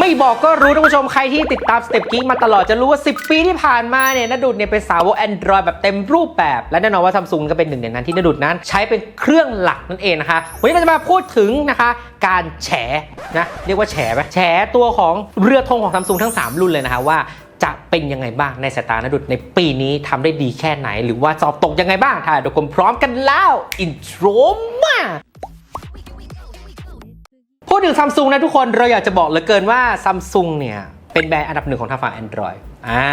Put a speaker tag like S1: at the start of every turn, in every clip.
S1: ไม่บอกก็รู้ท่านผู้ชมใครที่ติดตามสเต็ปกี้มาตลอดจะรู้ว่า 10 ปีที่ผ่านมาเนี่ยนดุดเนี่ยเป็นสาวก Android แบบเต็มรูปแบบ และแน่นอนว่าซัมซุงก็เป็นหนึ่งในนั้นที่นดุดนั้น ใช้เป็นเครื่องหลักนั่นเองนะคะวันนี้เราจะมาพูดถึงนะคะการแฉนะเรียกว่าแฉไหมแฉตัวของเรือธงของซัมซุงทั้ง 3 รุ่นเลยนะคะว่าจะเป็นยังไงบ้างในสายตานดุดในปีนี้ทำได้ดีแค่ไหน หรือว่าสอบตกยังไงบ้างถ้าทุกคนพร้อมกันแล้ว อินโทรมา พูดถึงซัมซุงนะทุกคนเราอยากจะบอกเหลือเกินว่าซัมซุงเนี่ยเป็นแบรนด์อันดับหนึ่งของทางฝั่ง Android อ่า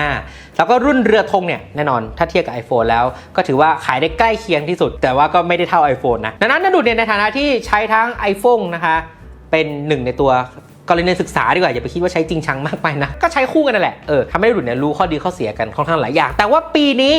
S1: แล้วก็รุ่นเรือธงเนี่ยแน่นอนถ้าเทียบกับ iPhone แล้ว ก็ถือว่าขายได้ใกล้เคียงที่สุด แต่ว่าก็ไม่ได้เท่า iPhone นะดังนั้นนดุดเนี่ยในฐานะที่ใช้ทั้ง iPhone นะคะเป็นหนึ่งในตัวกรณีศึกษาดีกว่า อย่าไปคิดว่าใช้จริงชังมากไปนะ ก็ใช้คู่กันนั่นแหละเออทำให้รุ่นเนี่ยรู้ข้อดีข้อเสียกันค่อนข้างหลายอย่าง แต่ว่าปีนี้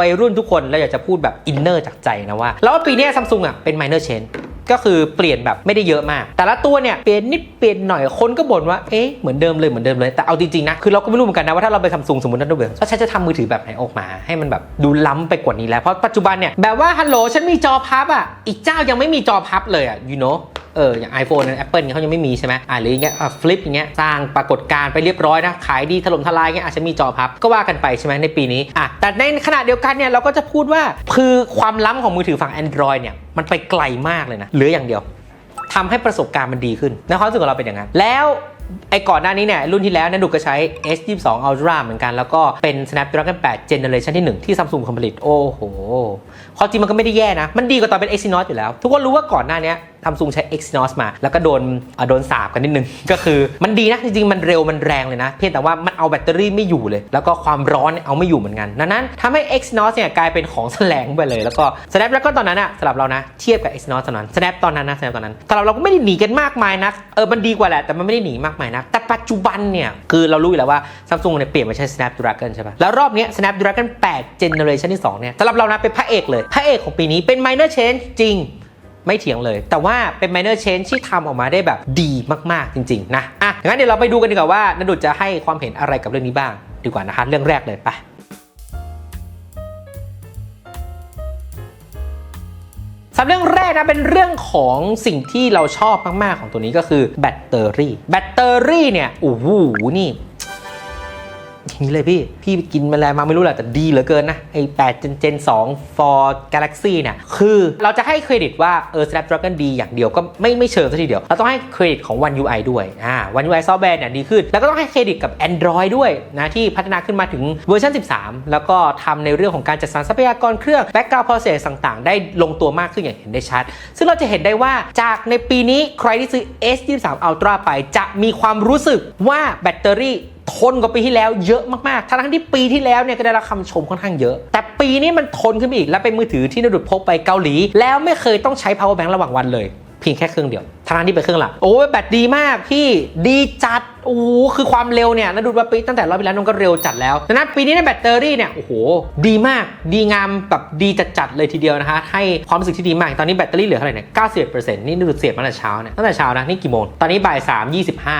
S1: วัยรุ่นทุกคนเราอยากจะพูดแบบอินเนอร์จากใจนะว่าแล้วว่าปีนี้ซัมซุงอะเป็น minor change ก็คือเปลี่ยนแบบไม่ได้เยอะมาก แต่ละตัวเนี่ยเปลี่ยนนิดเปลี่ยนหน่อยคนก็บ่นว่าเอ๊ะเหมือนเดิมเลยเหมือนเดิมเลยแต่เอาจริงๆนะคือเราก็ไม่รู้เหมือนกันนะว่าถ้าเราไปซัมซุงสมมตินั่นด้วยว่าฉันจะทำมือถือแบบไหนออกมา ให้มันแบบดูล้ำไปกว่านี้แล้วเพราะปัจจุบันเนี่ยแบบว่าฮัลโหลฉันมีจอพับอะอีกเจ้ายังไม่มีจอพับเลยอะ you know เอออย่าง iPhone นะ Apple เนี่ยเขายังไม่มีใช่ไหมอ่าหรืออย่างเงี้ยฟลิปอย่างเงี้ยสร้างปรากฏการณ์ไปเรียบร้อยนะขายดีถล่มทลายเงี้ยอาจจะมีจอพับก็ว่ากันไปใช่ไหมในปีนี้อะแต่ในขณะเดียวกันเนี่ยเราก็จะพูดว่าคือความล้ำของมือถือฝั่ง Android เนี่ยมันไปไกลมากเลยนะเหลืออย่างเดียวทำให้ประสบการณ์มันดีขึ้นในความรู้สึกของเราเป็นอย่างนั้นแล้วไอ้ก่อนหน้านี้เนี่ยรุ่นที่แล้วเนี่ยดูก็ใช้ S22 Ultra เหมือนกัน แล้วก็เป็น Snapdragon 8 Generation ที่ 1 ที่ Samsung ผลิตโอ้โหความจริงมันก็ไม่ได้แย่นะ มันดีกว่าตอนเป็น Exynos อยู่แล้ว ทุกคนรู้ว่าก่อนหน้านี้ Samsung ใช้ Exynos มา แล้วก็โดนอะโดนสาบกันนิดนึง ก็คือมันดีนะจริงๆ มันเร็วมันแรงเลยนะ เพียงแต่ว่ามันเอาแบตเตอรี่ไม่อยู่เลย แล้วก็ความร้อนเนี่ยเอาไม่อยู่เหมือนกันดังนั้นทำให้ Exynos เนี่ยกลายเป็นของแสลงไปเลย แล้วก็ Snapdragon ตอนนั้นอะสำหรับเรานะเทียบกับ Exynos ตอนนั้น Snap ตอนนั้นนะ Snap ตอนนั้นสำหรับเราก็ไม่ได้หนีกันมากมายนะเออมันดีกว่าแหละแต่มันไม่ได้หนีมากมายนะแต่ปัจจุบันเนี่ยคือเรารู้อยู่แล้วว่า Samsung เนี่ยเปลี่ยนมาใช้ Snapdragon ใช่ปะแล้วรอบเนี้ย Snapdragon 8 Generation ที่2เนี่ยสำหรับเรานะเป็นพระเอกเลยพระเอกของปีนี้เป็น minor change จริง ไม่เถียงเลย แต่ว่าเป็น minor change ที่ทำออกมาได้แบบดีมากๆจริง ๆ นะอะงั้นเดี๋ยวเราไปดูกันดีกว่าว่านดุจจะให้ความเห็นอะไรกับเรื่องนี้บ้าง ดีกว่านะคะเรื่องแรกเลยไปสำหรับเรื่องแรกนะเป็นเรื่องของสิ่งที่เราชอบมาก ๆ ของตัวนี้ก็คือแบตเตอรี่ แบตเตอรี่เนี่ยโอ้โหนี่ อย่างนี้เลยพี่ พี่กินมาแล้วมาไม่รู้แหละแต่ดีเหลือเกินนะไอ้8 Gen Gen 2 for Galaxy เนี่ยคือเราจะให้เครดิตว่าเออ Snapdragon ดีอย่างเดียวก็ไม่ไม่เชิงซะทีเดียว เราต้องให้เครดิตของ One UI ด้วยอ่า One UI ซอฟต์แวร์เนี่ยดีขึ้น แล้วก็ต้องให้เครดิตกับ Android ด้วยนะที่พัฒนาขึ้นมาถึงเวอร์ชัน 13 แล้วก็ทำในเรื่องของการจัดสรรทรัพยากรเครื่อง background process ต่างๆ ได้ลงตัวมากขึ้นอย่างเห็นได้ชัด ซึ่งเราจะเห็นได้ว่าจากในปีนี้ใครที่ซื้อ S23 Ultra ไปจะมีความรู้สึกว่าแบตเตอรี่ ทนกว่าปีที่แล้วเยอะมากๆ ทั้งที่ปีที่แล้วเนี่ยก็ได้รับคำชมค่อนข้างเยอะ แต่ปีนี้มันทนขึ้นไปอีก และเป็นมือถือที่นดุดพกไปเกาหลี แล้วไม่เคยต้องใช้ power bank ระหว่างวันเลยเพียงแค่เครื่องเดียวทั้งที่เป็นเครื่องหลัก โอ้ยแบตดีมากพี่ ดีจัด โอ้คือความเร็วเนี่ยนดุดว่าปีตั้งแต่รอบที่แล้วนนก็เร็วจัดแล้วดังนั้นปีนี้ในแบตเตอรี่เนี่ย โอ้โห ดีมาก ดีงามแบบดีจัดๆเลยทีเดียวนะคะ ให้ความรู้สึกที่ดีมาก ตอนนี้แบตเตอรี่เหลือเท่าไหร่เนี่ย91%นี่ดุดเสียบมาตั้งแต่เช้าเนี่ย ตั้งแต่เช้านะ นี่กี่โมง ตอนนี้บ่าย3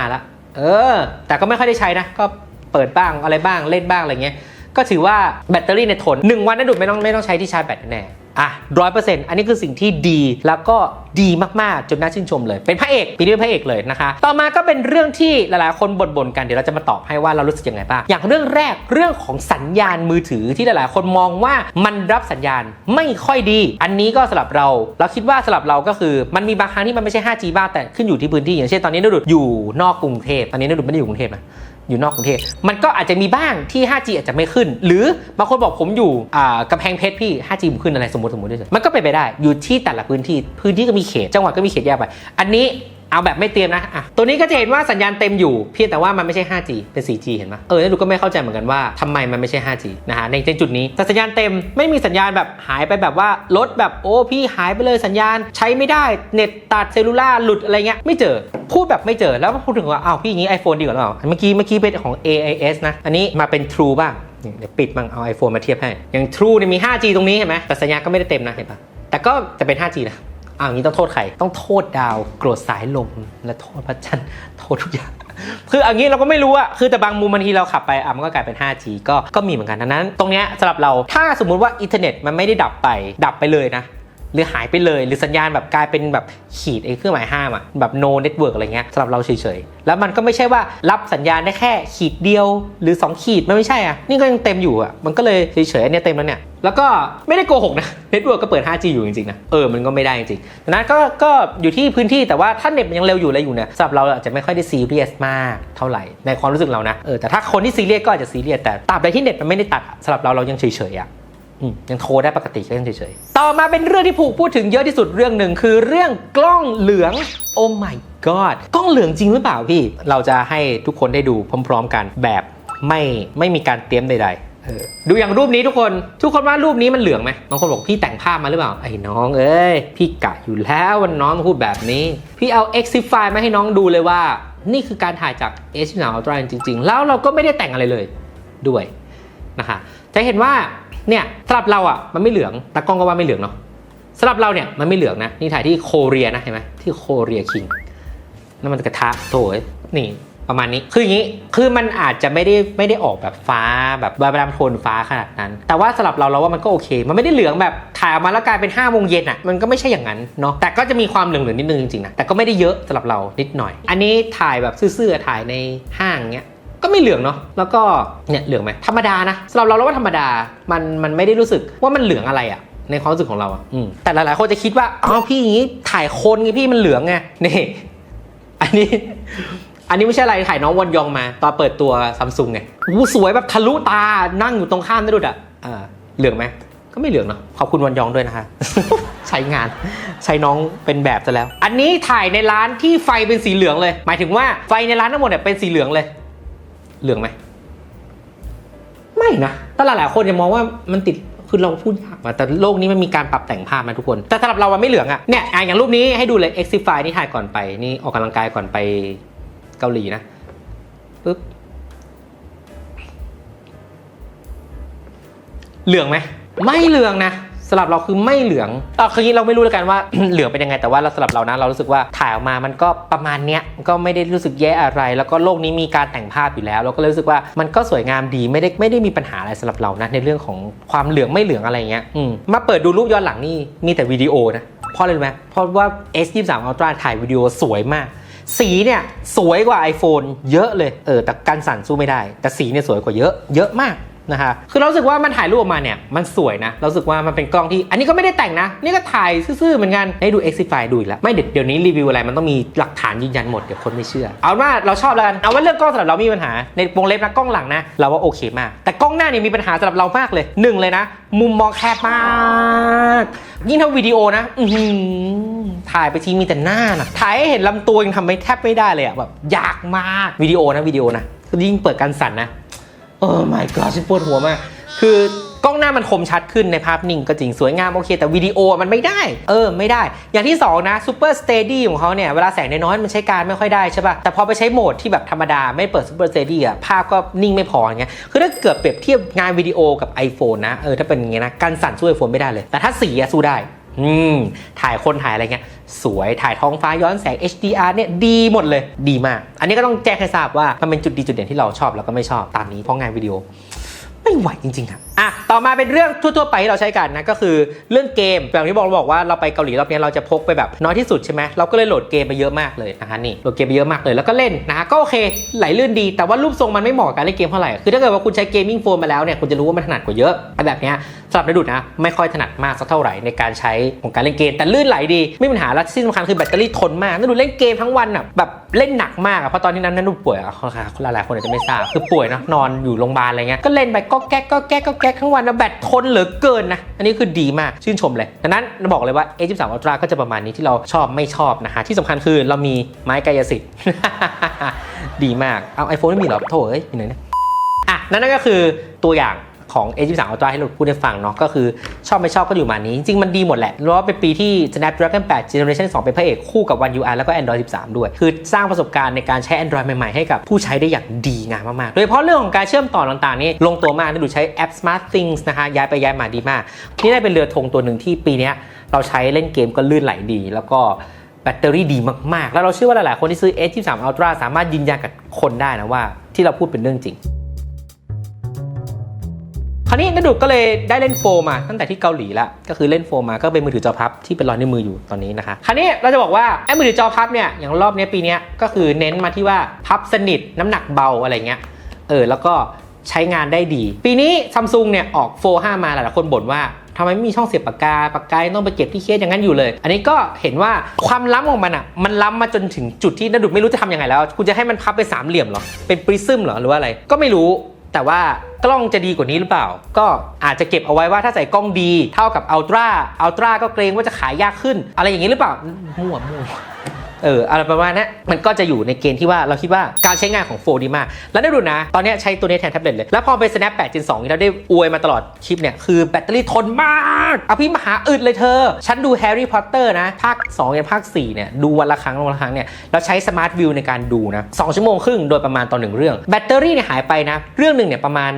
S1: 25แล้ว เออ แต่ก็ไม่ค่อยได้ใช้นะ ก็เปิดบ้างอะไรบ้างเล่นบ้างอะไรเงี้ย ก็ถือว่าแบตเตอรี่ในทน1วันนะดูดไม่ต้องไม่ต้องใช้ที่ชาร์จแบตแน่ อะร้อยเปอร์เซ็นต์อันนี้คือสิ่งที่ดีแล้วก็ดีมากๆจนน่าชื่นชมเลย เป็นพระเอกปีนี้เป็นพระเอกเลยนะคะ ต่อมาก็เป็นเรื่องที่หลายๆ คนบ่นๆกันเดี๋ยวเราจะมาตอบให้ว่าเรารู้สึกยังไงบ้างอย่างเรื่องแรกเรื่องของสัญญาณมือถือที่หลายๆ คนมองว่ามันรับสัญญาณไม่ค่อยดี อันนี้ก็สำหรับเรา เราคิดว่าสำหรับเราก็คือมันมีบางครั้งที่มันไม่ใช่ 5G บ้างแต่ขึ้นอยู่ที่พื้นที่อย่างเช่นตอนนี้นดุดอยู่นอกกรุงเทพตอนนี้นดุดไม่ได้อยู่กรุงเทพนะ อยู่นอกกรุงเทพมันก็อาจจะมีบ้างที่ 5G อาจจะไม่ขึ้น หรือบางคนบอกผมอยู่กำแพงเพชรพี่ 5G ผมขึ้นอะไรสมมติสมมติด้วยมันก็ไปไปได้อยู่ที่แต่ละพื้นที่พื้นที่ก็มีเขตจังหวัดก็มีเขตแยกไป อันนี้ เอาแบบไม่เตรียมนะอะตัวนี้ก็จะเห็นว่าสัญญาณเต็มอยู่ เพียงแต่ว่ามันไม่ใช่ 5G เป็น 4G เห็นไหมเออแล้วดูก็ไม่เข้าใจเหมือนกันว่าทำไมมันไม่ใช่ 5G นะฮะในจุดนี้แต่สัญญาณเต็มไม่มีสัญญาณแบบหายไปแบบว่าลดแบบโอ้พี่หายไปเลยสัญญาณ ใช้ไม่ได้เน็ตตัดเซลลูล่าหลุดอะไรเงี้ยไม่เจอพูดแบบไม่เจอแล้วพูดถึงว่าอ้าวพี่อย่างนี้ iPhone ดีกว่าหรือเปล่าเมื่อกี้เมื่อกี้เป็นของ AIS นะอันนี้มาเป็น True บ้างเดี๋ยวปิดบ้างเอา iPhone มาเทียบให้อย่าง True เนี่ยมี 5G ตรงนี้เห็นไหมแต่สัญญาณก็ไม่ได้เต็มนะเห็นปะแต่ก็จะเป็น 5G นะ อ้าวอย่างนี้ต้องโทษใคร ต้องโทษดาวโกรธสายลมและโทษพระจันทร์โทษทุกอย่าง คืออันนี้เราก็ไม่รู้อะคือแต่บางมุมบางทีเราขับไปอะมันก็กลายเป็น 5G ก็ก็มีเหมือนกันดังนั้น ตรงเนี้ยสำหรับเราถ้าสมมุติว่าอินเทอร์เน็ตมันไม่ได้ดับไป ดับไปเลยนะ หรือหายไปเลย หรือสัญญาณแบบกลายเป็นแบบขีดไอ้เครื่องหมายห้ามอะแบบ no network อะไรเงี้ยสำหรับเราเฉยๆ แล้วมันก็ไม่ใช่ว่ารับสัญญาณได้แค่ขีดเดียว หรือ 2 ขีดมันไม่ใช่อะนี่ก็ยังเต็มอยู่อะมันก็เลยเฉยๆอันนี้เต็มแล้วเนี่ยแล้วก็ไม่ได้โกหกนะเน็ตเวิร์กก็เปิด 5G อยู่จริงๆนะเออมันก็ไม่ได้จริงๆดังนั้นก็ก็อยู่ที่พื้นที่แต่ว่าถ้าเน็ตมันยังเร็วอยู่อะไรอยู่เนี่ยสำหรับเราอาจจะไม่ค่อยได้ซีเรียสมากเท่าไหร่ในความรู้สึกเรานะเออแต่ถ้าคนที่ซีเรียสก็อาจจะซีเรียสแต่ตราบใดที่เน็ตมันไม่ได้ตัดสำหรับเราเรายังเฉยๆอะอืม ยังโทรได้ปกติก็ยังเฉยๆ ต่อมาเป็นเรื่องที่ผูกพูดถึงเยอะที่สุดเรื่องหนึ่งคือเรื่องกล้องเหลือง โอ้ my god กล้องเหลืองจริงหรือเปล่าพี่ เราจะให้ทุกคนได้ดูพร้อม ๆ กันแบบไม่ไม่มีการเตรียมใดๆเออดูอย่างรูปนี้ทุกคน ทุกคนว่ารูปนี้มันเหลืองไหมบางคนบอกพี่แต่งภาพมาหรือเปล่า ไอ้น้องเอ้ย พี่กะอยู่แล้ววันน้องพูดแบบนี้ พี่เอา Exify มาให้น้องดูเลยว่า นี่คือการถ่ายจาก H3 Ultra จริง ๆ แล้วเราก็ไม่ได้แต่งอะไรเลยด้วยนะคะจะเห็นว่า เนี่ยสำหรับเราอะมันไม่เหลืองตากล้องก็ว่าไม่เหลืองเนาะสำหรับเราเนี่ยมันไม่เหลืองนะนี่ถ่ายที่โคเรียนะเห็นไหมที่โคเรียคิงนั่นมันกระทะโถยนี่ประมาณนี้คืออย่างนี้คือมันอาจจะไม่ได้ไม่ได้ออกแบบฟ้าแบบแบบดำโทนฟ้าขนาดนั้น แต่ว่าสำหรับเราเราว่ามันก็โอเค มันไม่ได้เหลืองแบบถ่ายออกมาแล้วกลายเป็น5้าโมงเย็นอะมันก็ไม่ใช่อย่างนั้นเนาะแต่ก็จะมีความเหลืองเหลืองๆนิดนึงจริงๆนะแต่ก็ไม่ได้เยอะสำหรับเรานิดหน่อย อันนี้ถ่ายแบบซื่อๆถ่ายในห้างเงี้ย ก็ไม่เหลืองเนาะแล้วก็เนี่ยเหลืองไหมธรรมดานะสำหรับเราเราว่าธรรมดามันมันไม่ได้รู้สึกว่ามันเหลืองอะไรอะในความรู้สึกของเราอะอืมแต่หลายๆคนจะคิดว่าอ๋อพี่อย่างนี้ถ่ายคนไงพี่มันเหลืองไงนี่อันนี้ อันนี้ไม่ใช่อะไรถ่ายน้องวอนยองมา ตอนเปิดตัวซัมซุงไงอู้สวยแบบทะลุตานั่งอยู่ตรงข้ามได้ดูดอะอ่าเหลืองไหมก็ไม่เหลืองเนาะขอบคุณวอนยองด้วยนะคะ ใช้งานใช้น้องเป็นแบบซะแล้ว อันนี้ถ่ายในร้านที่ไฟเป็นสีเหลืองเลย หมายถึงว่าไฟในร้านทั้งหมดเนี่ยเป็นสีเหลืองเลย เหลืองไหม ไม่นะแต่หลายๆคนจะมองว่ามันติดคือเราพูดยากว่ะแต่โลกนี้มันมีการปรับแต่งภาพนะทุกคน แต่สำหรับเรามันไม่เหลืองอะเนี่ยอย่างรูปนี้ให้ดูเลย Exify นี่ถ่ายก่อนไป นี่ออกกำลังกายก่อนไปเกาหลีนะปึ๊บเหลืองไหม ไม่เหลืองนะ สำหรับเราคือไม่เหลืองเออคือย่างนี้เราไม่รู้แล้วกันว่า เหลืองเป็นยังไงแต่ว่าเราสำหรับเรานะเรารู้สึกว่าถ่ายออกมามันก็ประมาณเนี้ยก็ไม่ได้รู้สึกแย่อะไร แล้วก็โลกนี้มีการแต่งภาพอยู่แล้ว เราก็เลยรู้สึกว่ามันก็สวยงามดีไม่ได้ไม่ได้มีปัญหาอะไรสำหรับเรานะในเรื่องของความเหลืองไม่เหลืองอะไรเงี้ยอืมมาเปิดดูรูปย้อนหลังนี่มีแต่วิดีโอนะเพราะอะไรรู้ไหมเพราะว่า S23 Ultra ถ่ายวิดีโอสวยมากสีเนี่ยสวยกว่า iPhone เยอะเลย เออแต่การสั่นสู้ไม่ได้ แต่สีเนี่ยสวยกว่าเยอะ เยอะมาก นะคะคือเราสึกว่ามันถ่ายรูปออกมาเนี่ยมันสวยนะ เราสึกว่ามันเป็นกล้องที่ อันนี้ก็ไม่ได้แต่งนะ นี่ก็ถ่ายซื่อๆเหมือนกันให้ดู Exify ดูอีกแล้ว ไม่เดี๋ยวเดี๋ยวนี้รีวิวอะไรมันต้องมีหลักฐานยืนยันหมดเดี๋ยวคนไม่เชื่อ เอาว่าเราชอบแล้วกัน เอาว่าเรื่องกล้องสำหรับเรามีปัญหา ในวงเล็บนะกล้องหลังนะ เราว่าโอเคมาก แต่กล้องหน้าเนี่ยมีปัญหาสำหรับเรามากเลยหนึ่งเลยนะ มุมมองแคบมากยิ่งทำวิดีโอนะอืถ่ายไปทีมีแต่หน้านะถ่ายให้เห็นลำตัวยังทำไม่แทบไม่ได้เลยอะแบบยากมากวิดีโอนะวิดีโอนะยิ่งเปิดการสั่นนะ โอ้ my god ฉันปวดหัวมาก คือกล้องหน้ามันคมชัดขึ้นในภาพนิ่งก็จริงสวยงามโอเค แต่วิดีโอมันไม่ได้ เออ ไม่ได้ อย่างที่ 2 นะ Super Steady ของเขาเนี่ย เวลาแสงน้อยมันใช้การไม่ค่อยได้ใช่ป่ะ แต่พอไปใช้โหมดที่แบบธรรมดา ไม่เปิด Super Steady อะภาพก็นิ่งไม่พออย่างเงี้ยคือถ้าเกิดเปรียบเทียบงานวิดีโอกับ iPhone นะเออถ้าเป็นอย่างเงี้ยนะการสั่นสู้ iPhone ไม่ได้เลย แต่ถ้าสีอะสู้ได้อืมถ่ายคนถ่ายอะไรเงี้ย สวยถ่ายท้องฟ้าย้อนแสง HDR เนี่ยดีหมดเลยดีมาก อันนี้ก็ต้องแจ้งให้ทราบว่ามันเป็นจุดดีจุดเด่นที่เราชอบแล้วก็ไม่ชอบตามนี้เพราะงานวิดีโอ ไม่ไหวจริงๆครับอะต่อมาเป็นเรื่องทั่วๆไปที่เราใช้กันนะก็คือเรื่องเกมอย่างที่บอกเราบอกว่าเราไปเกาหลีรอบนี้เราจะพกไปแบบน้อยที่สุดใช่ไหมเราก็เลยโหลดเกมไปเยอะมากเลยนะคะนี่โหลดเกมไปเยอะมากเลยแล้วก็เล่นนะก็โอเคไหลลื่นดี แต่ว่ารูปทรงมันไม่เหมาะกับการเล่นเกมเท่าไหร่คือถ้าเกิดว่าคุณใช้เกมมิ่งโฟนมาแล้วเนี่ยคุณจะรู้ว่ามันถนัดกว่าเยอะแบบเนี้ยสำหรับนดุดนะไม่ค่อยถนัดมากสักเท่าไหร่ในการใช้ของการเล่นเกม แต่ลื่นไหลดีไม่มีปัญหาและที่สำคัญคือแบตเตอรี่ทนมากนดุดเล่นเกมทั้งวันอะแบบเล่นหนักมากอะเพราะตอนที่นั้นนดุดป่วยอะหลายๆคนอาจจะไม่ทราบคือป่วยนะนอนอยู่โรงพยาบาลอะไรเงี้ยก็เล่นไปกแก๊กก็แก๊กก็แก๊กทั้งวันนะแบตทนเหลือเกินนะ อันนี้คือดีมากชื่นชมเลยดังนั้นบอกเลยว่า A13 Ultra ก็จะประมาณนี้ที่เราชอบไม่ชอบนะฮะที่สำคัญคือเรามีไม้กายสิทธิ์ดีมากเอา iPhone ไม่มีหรอโถ่เอ้ยอยู่ไหนเนี่ยอะนั่นก็คือตัวอย่าง ของ A23 Ultra ให้เราพูดให้ฟังเนาะก็คือชอบไม่ชอบก็อยู่มานี้ จริงมันดีหมดแหละเพราะว่าเป็นปีที่ Snapdragon 8 Generation 2 เป็นพระเอกคู่กับ One UI แล้วก็ Android 13 ด้วย คือสร้างประสบการณ์ในการใช้ Android ใหม่ ๆ ให้กับผู้ใช้ได้อย่างดีงามมากๆ โดยเฉพาะเรื่องของการเชื่อมต่อต่างๆนี่ลงตัวมากนะดูใช้แอป Smart Things นะคะย้ายไปย้ายมาดีมาก นี่ได้เป็นเรือธงตัวหนึ่งที่ปีนี้เราใช้เล่นเกมก็ลื่นไหลดี แล้วก็แบตเตอรี่ดีมากๆ แล้วเราเชื่อว่าหลายๆ คนที่ซื้อ S23 Ultra สามารถยืนยันกับคนได้นะว่าที่เราพูดเป็นเรื่องจริง คราวนี้นดุดก็เลยได้เล่นโฟมมาตั้งแต่ที่เกาหลีละก็คือเล่นโฟมมาก็เป็นมือถือจอพับที่เป็นรอยนิ้วมืออยู่ตอนนี้นะคะคราวนี้เราจะบอกว่าไอ้มือถือจอพับเนี่ยอย่างรอบนี้ปีนี้ก็คือเน้นมาที่ว่าพับสนิทน้ำหนักเบาอะไรเงี้ยเออแล้วก็ใช้งานได้ดี ปีนี้ซัมซุงเนี่ยออกโฟ5มาหลายๆคนบ่นว่าทำไมไม่มีช่องเสียบปากกาปากกายต้องไปเก็บที่เคสอย่างนั้นอยู่เลย อันนี้ก็เห็นว่าความล้ำของมันอะมันล้ำมาจนถึงจุดที่นดุดไม่รู้จะทำยังไงแล้ว คุณจะให้มันพับเป็นสามเหลี่ยมหรอเป็นปริซึมหรอหรือว่าอะไรก็ไม่รู้ แต่ว่ากล้องจะดีกว่านี้หรือเปล่า ก็อาจจะเก็บเอาไว้ว่าถ้าใส่กล้องดี เท่ากับอัลตร้าอัลตร้าก็เกรงว่าจะขายยากขึ้น อะไรอย่างนี้หรือเปล่ามั่วมั่ว เอออะไรประมาณนั้นมันก็จะอยู่ในเกณฑ์ที่ว่าเราคิดว่าการใช้งานของโฟดีมากแล้วได้ดูนะ ตอนนี้ใช้ตัวนี้แทนแท็บเล็ตเลย แล้วพอไป snap 8 gen 2ที่เราได้อวยมาตลอดคลิปเนี่ย คือแบตเตอรี่ทนมากอภิมหาอึดเลยเธอ ฉันดูแฮร์รี่พอตเตอร์นะ ภาค2ยันภาค 4 เนี่ย ดูวันละครั้งวันละครั้งเนี่ย เราใช้สมาร์ทวิวในการดูนะ2ชั่วโมงครึ่งโดยประมาณต่อหนึ่งเรื่อง แบตเตอรี่เนี่ยหายไปนะ เรื่องหนึ่งเนี่ยประมาณ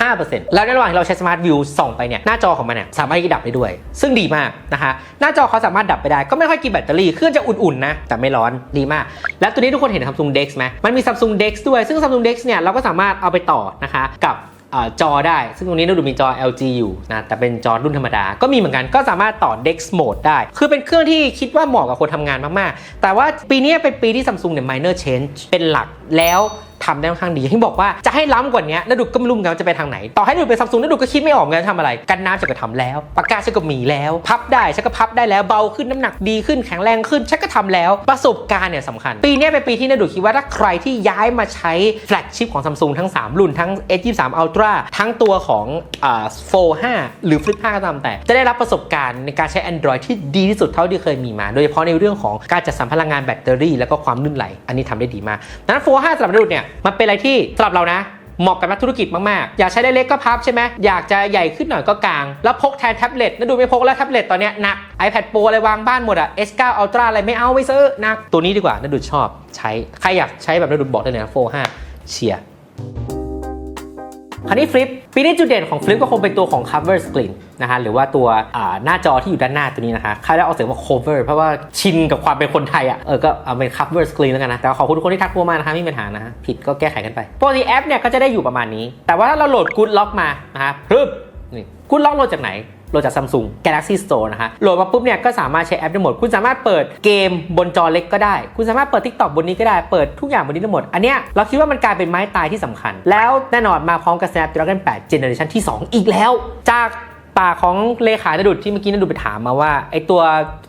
S1: 15%แล้วในระหว่างที่เราใช้สมาร์ทวิวส่องไปเนี่ยหน้าจอของมันเนี่ยสามารถที่ดับได้ด้วย ซึ่งดีมากนะคะหน้าจอเขาสามารถดับไปได้ก็ไม่ค่อยกินแบตเตอรี่เครื่องจะอุ่นๆนะแต่ไม่ร้อนดีมาก และตัวนี้ทุกคนเห็น Samsung Dex ไหมมันมี Samsung Dex ด้วยซึ่ง Samsung Dex เนี่ยเราก็สามารถเอาไปต่อนะคะกับอจอได้ ซึ่งตรงนี้เราดูมีจอ LG อยู่นะ แต่เป็นจอรุ่นธรรมดา ก็มีเหมือนกัน ก็สามารถต่อ Dex Mode ได้ คือเป็นเครื่องที่คิดว่าเหมาะกับคนทำงานมาก ๆ แต่ว่าปีนี้เป็นปีที่ Samsung เนี่ย minor change เป็นหลัก แล้ว ทำได้ค่อนข้างดีที่บอกว่าจะให้ล้ำกว่านี้นดุกก็ไม่รู้เหมือนกันว่าจะไปทางไหน ต่อให้นดุกเป็นซัมซุงนดุกก็คิดไม่ออกเหมือนกันจะทำอะไร กันน้ำฉันก็ทำแล้ว ปากกาฉันก็มีแล้ว พับได้ฉันก็พับได้แล้วเบาขึ้นน้ำหนักดีขึ้นแข็งแรงขึ้นฉันก็ทำแล้ว ประสบการณ์เนี่ยสำคัญ ปีนี้เป็นปีที่นดุกคิดว่าถ้าใครที่ย้ายมาใช้แฟลกชิพของซัมซุงทั้ง 3 รุ่นทั้ง S23 Ultra ทั้งตัวของอ่า Fold 5หรือ Flip 5ก็ตามแต่ จะได้รับประสบการณ์ในการใช้ Android ที่ดีที่สุดเท่าที่เคยมีมา โดยเฉพาะในเรื่องของการจัดสรรพลังงานแบตเตอรี่ แล้วก็ความลื่นไหล อันนี้ทำได้ดีมากดังนั้น Fold 5สำหรับนดุกเนี่ยมันเป็นอะไรที่สำหรับเรานะเหมาะกับนักธุรกิจมากๆ อยากใช้ได้เล็กก็พับใช่ไหมอยากจะใหญ่ขึ้นหน่อยก็กลาง แล้วพกแทนแท็บเล็ตนั่นดูไม่พกแล้วแท็บเล็ตตอนเนี้ยหนัก iPad Pro อะไรวางบ้านหมดอะ S9 Ultra อะไรไม่เอาไม่ซื้อหนัก ตัวนี้ดีกว่านัดูชอบใช้ ใครอยากใช้แบบนัดูบอกได้เลยนะโฟ5เชียร์คราวนี้ฟลิปปีนี้จุดเด่นของฟลิปก็คงเป็นตัวของ cover screen นะคะหรือว่าตัวหน้าจอที่อยู่ด้านหน้าตัวนี้นะคะใครได้เอาเสียงว่า cover เพราะว่าชินกับความเป็นคนไทยอะเออก็เอาเป็น cover screen แล้วกันนะแต่ขอบคุณทุกคนที่ทักมานะคะไม่มีปัญหานะฮะผิดก็แก้ไขกันไปปกติแอปเนี่ยก็จะได้อยู่ประมาณนี้ แต่ว่าถ้าเราโหลด Good Lock มานะคะปึ๊บนี่ Good Lock โหลดจากไหนโหลดจาก Samsung Galaxy Store นะคะโหลดมาปุ๊บเนี่ยก็สามารถใช้แอปได้หมด คุณสามารถเปิดเกมบนจอเล็กก็ได้ คุณสามารถเปิด TikTok บนนี้ก็ได้ เปิดทุกอย่างบนนี้ได้หมด อันเนี้ยเราคิดว่ามันกลายเป็นไม้ตายที่สำคัญ แล้วแน่นอนมาพร้อมกับ Snapdragon 8 Generation ที่ 2 อีกแล้ว จาก ปากของเลขาณดุดที่เมื่อกี้ณดุดไปถามมาว่าไอตัว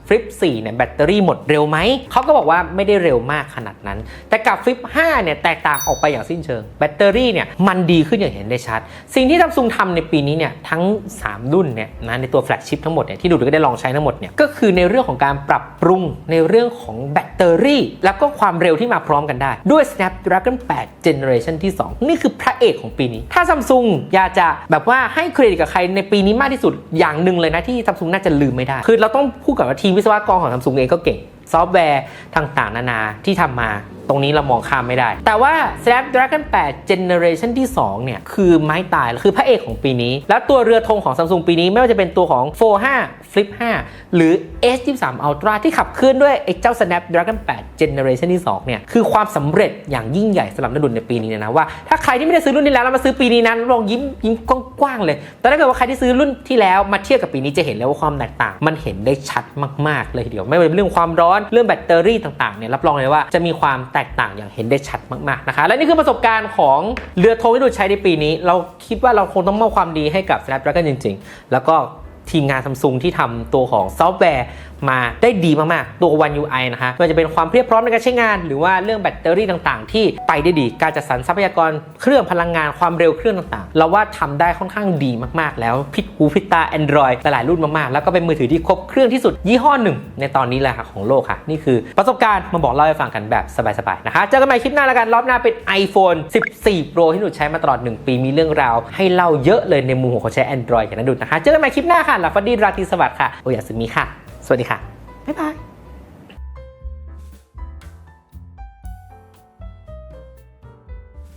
S1: Flip 4เนี่ยแบตเตอรี่หมดเร็วไหม เขาก็บอกว่าไม่ได้เร็วมากขนาดนั้น แต่กับ Flip 5เนี่ยแตกต่างออกไปอย่างสิ้นเชิง แบตเตอรี่เนี่ยมันดีขึ้นอย่างเห็นได้ชัด สิ่งที่ซัมซุงทำในปีนี้เนี่ยทั้ง 3 รุ่นเนี่ยนะในตัวแฟลกชิพทั้งหมดเนี่ยที่ดูก็ได้ลองใช้ทั้งหมดเนี่ยก็คือในเรื่องของการปรับปรุงในเรื่องของแบตเตอรี่ แล้วก็ความเร็วที่มาพร้อมกันได้ ด้วย Snapdragon 8 Generation ที่ 2 นี่คือพระเอกของปีนี้ ถ้าซัมซุงอยากจะแบบว่าให้เครดิตกับใครในปีนี้มากที่สุดอย่างหนึ่งเลยนะที่ซัมซุงน่าจะลืมไม่ได้ คือเราต้องพูดกับว่าทีมวิศวกรของซัมซุงเองก็เก่งซอฟต์แวร์ต่างๆ นานาที่ทำมาตรงนี้เรามองข้ามไม่ได้ แต่ว่า Snapdragon 8 Generation ที่ 2 เนี่ย คือไม้ตาย คือพระเอกของปีนี้ แล้วตัวเรือธงของ Samsung ปีนี้ ไม่ว่าจะเป็นตัวของ 4 5 Flip 5 หรือ S23 Ultra ที่ขับเคลื่อนด้วยไอ้เจ้า Snapdragon 8 Generation ที่ 2 เนี่ย คือความสำเร็จอย่างยิ่งใหญ่สำหรับนักดุลในปีนี้นะว่าถ้าใครที่ไม่ได้ซื้อรุ่นนี้แล้วแล้วมาซื้อปีนี้นั้นลองยิ้มยิ้มกว้างๆเลย แต่ถ้าเกิดว่าใครที่ซื้อรุ่นที่แล้วมาเทียบกับปีนี้จะเห็นแล้วว่าความแตกต่าง มันเห็นได้ชัดมากๆเลยทีเดียวไม่ว่าเป็นเรื่องความร้อนเรื่องแบตเตอรี่ต่างๆเนี่ยรับรองเลยว่าจะมีความแตกต่างอย่างเห็นได้ชัดมากๆนะคะและนี่คือประสบการณ์ของเรือธงที่เราใช้ในปีนี้ เราคิดว่าเราคงต้องมอบความดีให้กับ Snapdragon จริง ๆ แล้วก็ ทีมงานซัมซุงที่ทำตัวของซอฟต์แวร์ มาได้ดีมากๆ ตัว One UI นะคะมันจะเป็นความเพียบพร้อมในการใช้งาน หรือว่าเรื่องแบตเตอรี่ต่างๆ ที่ไปได้ดีการจัดสรรทรัพยากรเครื่องพลังงานความเร็วเครื่องต่างๆ เราว่าทำได้ค่อนข้างดีมากๆ แล้วพิดหูพิดตา Android หลายๆรุ่นมากๆ แล้วก็เป็นมือถือที่ครบเครื่องที่สุดยี่ห้อหนึ่งในตอนนี้แหละค่ะของโลกค่ะ นี่คือประสบการณ์มาบอกเล่าให้ฟังกันแบบสบายๆนะคะเจอกันใหม่คลิปหน้าแล้วกันรอบหน้าเป็น iPhone 14 Pro ที่หนูใช้มาตลอด 1 ปีมีเรื่องราว ให้เล่าเยอะเลยในมุมของคนใช้ Android อย่างนั้นดูนะคะเจอกันใหม่คลิปหน้าค่ะลับฝันดีราตรีสวัสดิ์ค่ะโอยาสึมิค่ะ สวัสดีค่ะ บ๊ายบาย